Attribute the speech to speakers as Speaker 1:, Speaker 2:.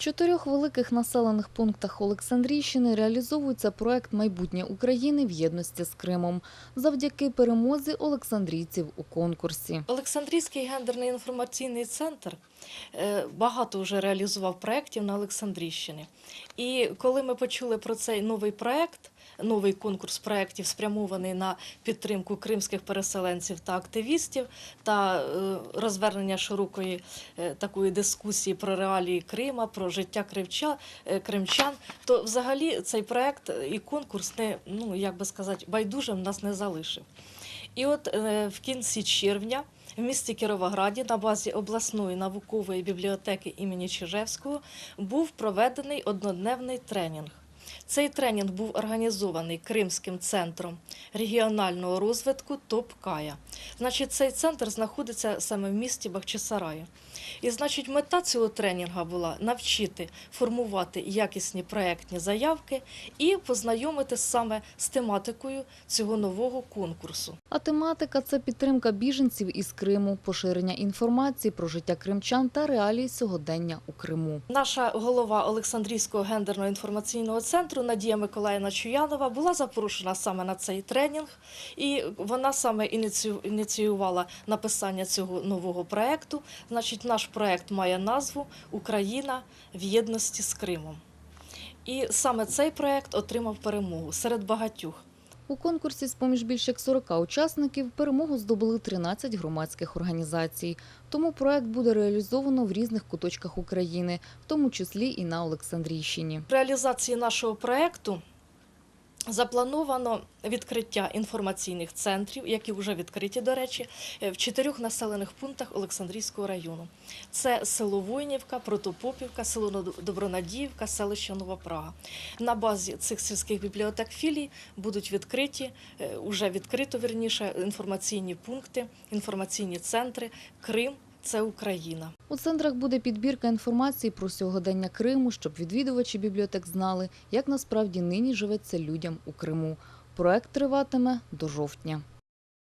Speaker 1: чотирьох великих населених пунктах Олександрійщини реалізовується проект Майбутнє України в єдності з Кримом завдяки перемозі олександрійців у конкурсі.
Speaker 2: Олександрійський гендерний інформаційний центр багато вже реалізував проєктів на Олександрійщині. І коли ми почули про цей новий проєкт, новий конкурс проєктів, спрямований на підтримку кримських переселенців та активістів, та е, розвернення широкої е, такої дискусії про реалії Крима, про життя кривча, е, кримчан, то взагалі цей проєкт і конкурс не, ну, як би сказати, байдужим нас не залишив. І от е, в кінці червня в місті Кіровограді на базі обласної наукової бібліотеки імені Чижевського був проведений однодневний тренінг. Цей тренінг був організований Кримським центром регіонального розвитку ТОП-КАЯ. Значить, цей центр знаходиться саме в місті Бахчисараю. І значить, мета цього тренінгу була навчити формувати якісні проектні заявки і познайомити саме з тематикою цього нового конкурсу.
Speaker 1: А тематика це підтримка біженців із Криму, поширення інформації про життя кримчан та реалії сьогодення у Криму.
Speaker 2: Наша голова Олександрійського гендерно-інформаційного центру Надія Миколаївна Чуянова була запрошена саме на цей тренінг, і вона саме ініціювала написання цього нового проекту. Значить, наш проект має назву Україна в єдності з Кримом. І саме цей проект отримав перемогу серед багатьох.
Speaker 1: У конкурсі з поміж більш як 40 учасників перемогу здобули 13 громадських організацій. Тому проект буде реалізовано в різних куточках України, в тому числі і на Олександрійщині.
Speaker 2: Реалізації нашого проекту заплановано відкриття інформаційних центрів, які вже відкриті, до речі, в чотирьох населених пунктах Олександрійського району. Це село Войнівка, Протопопівка, село Добронадіївка, селище Нова Прага. На базі цих сільських бібліотек філій будуть відкриті, е, уже відкрито вірніше, інформаційні пункти, інформаційні центри Крим. Це Україна.
Speaker 1: У центрах буде підбірка інформації про сьогодення Криму, щоб відвідувачі бібліотек знали, як насправді нині живеться людям у Криму. Проект триватиме до жовтня.